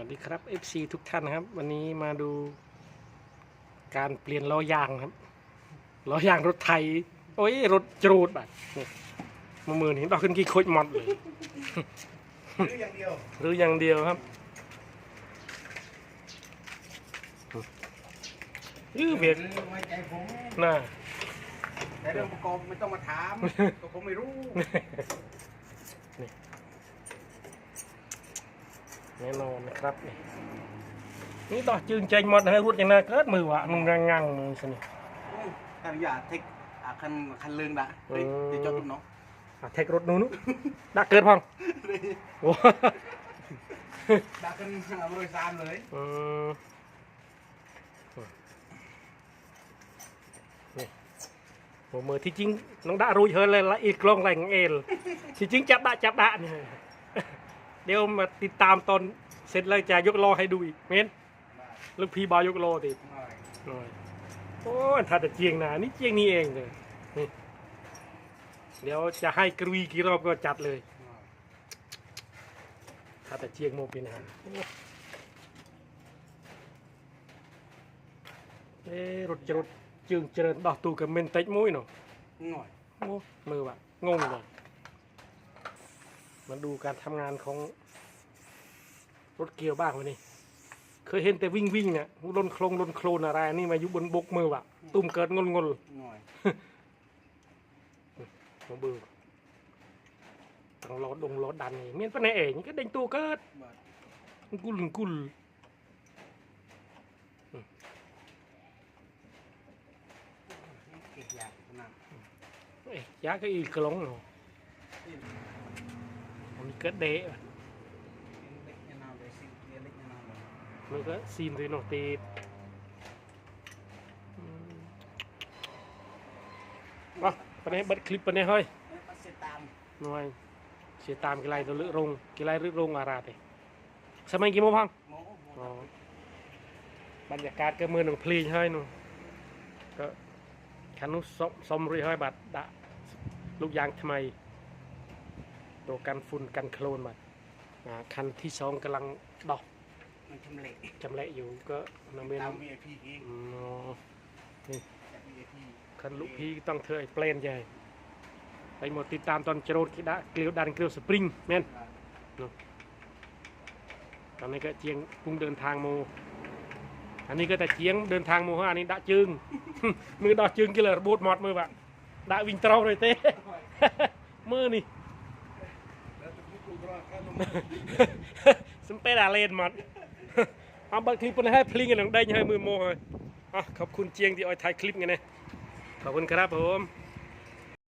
วัสดีครับ FC ทุกท่านนะครับ วันนี้มาดูการเปลี่ยนล้อยางครับล้อยางรถไทย โอ้ย รถจรูดแบบนี่มือมือนี่ดอกขึ้นกี่โคตรหมดเลยหรืออย่างเดียวหรืออย่างเดียวครับยื้อเบียกไว้ใจผมน่าแต่เรื่องประกอบไม่ต้องมาถามก็ผมไม่รู้ แน่นอนนะครับ นี่นี่ดอกจึงใจหมดให้รุดอย่างนั้นเกิดมือวะนุ่งงังงังมือสนิทท่านอย่าเทคอะคันคันเลืองด่ะเฮ้ยเออเดี๋ยวจอดตรงน้องอะเทครถนู้นดักเกิดพังโอ้ด่ากันทางอเมริกาเลยอืมนี่ผมมือที่จริงน้องดารุยเฮยเลยละอีกกล้องแรงเอลที่จริงจับดะจับดะนี่ เดี๋ยวมาติดตามตอนเสร็จแล้วจะยกโลให้ดูอีกเมนลูกพี่บอยยกโลติหน่อยหน่อยโอ้ยถ้าแต่เจียงนะนี่เจียงนี่เองเลยนี่เดี๋ยวจะให้กรีกี่รอบก็จัดเลยหน่อยถ้าแต่เจียงโมเป็นอาหารเอ๊ะรถจะรถจึงเจริญดอกตูกับเมนเต็กมุ้ยเนาะหน่อยโอ้มือวะงงเลย มาดูการทำงานของรถเกียวบ้างวันนี้ เคยเห็นแต่วิ่งวิ่งอะลนโคลงลนโคลนอะไรอันนี่มาอยู่บนบกมือวะตุ้มเกิดงนงนหน่อยมาเบือต้องรอดงรอดันนี่เมียนปะไหนเองก็เด้งตัวเกิดบัดกุลกุลเก็บยากนั่นเอ้ยยาก็อีกระลงเนาะ มันเกิดเดะ เล็กยานาวเลยสิเล็กยานาวเลย มันก็ซีมเลยเนาะตีดอืมอ่ะปะไหนเบัดคลิปปะไหนเฮ้ย เอ้ยมาเสียตาม หน่อยเสียตามกี่ไรตัวเลือกรงกี่ไรเลือกรงอาราเตสมัยกี่โมงพัง โมโม อ๋อบรรยากาศก็มือหนึ่งพลีให้หนูก็คันนู้นสมสมรีให้บัดดะลูกยางทำไม ตัวกันฝุ่นกันโคลนบัดอ่าคันที่สองกำลังดอก มันชำเละ จำแหละอยู่ก็นำเบน ตาม VIP เอง อืมอ๋อ จาก VIP คันลูกพี่ต้องเธอไอ้เปลนใหญ่ไปหมดติดตามตอนจรดกิดะเกลียวดันเกลียวสปริงแม่น ตอนนี้ก็เจียงพุ่งเดินทางโม อันนี้ก็แต่เจียงเดินทางโมฮะอันนี้ดะจึง มือดอกจึงกิเลอร์บูดหมดมือวะดะวิ่งเตรา เลยเต้ มือนี่ แล้วจะพูดกูก็แค่ลง สมเปดาเลนหมด เอาบางทีเปนให้พลิงกันหนังได้ยังให้มือโมเลยอ่ะขอบคุณเจียงที่เออยถ่ายคลิปกันนะขอบคุณครับผม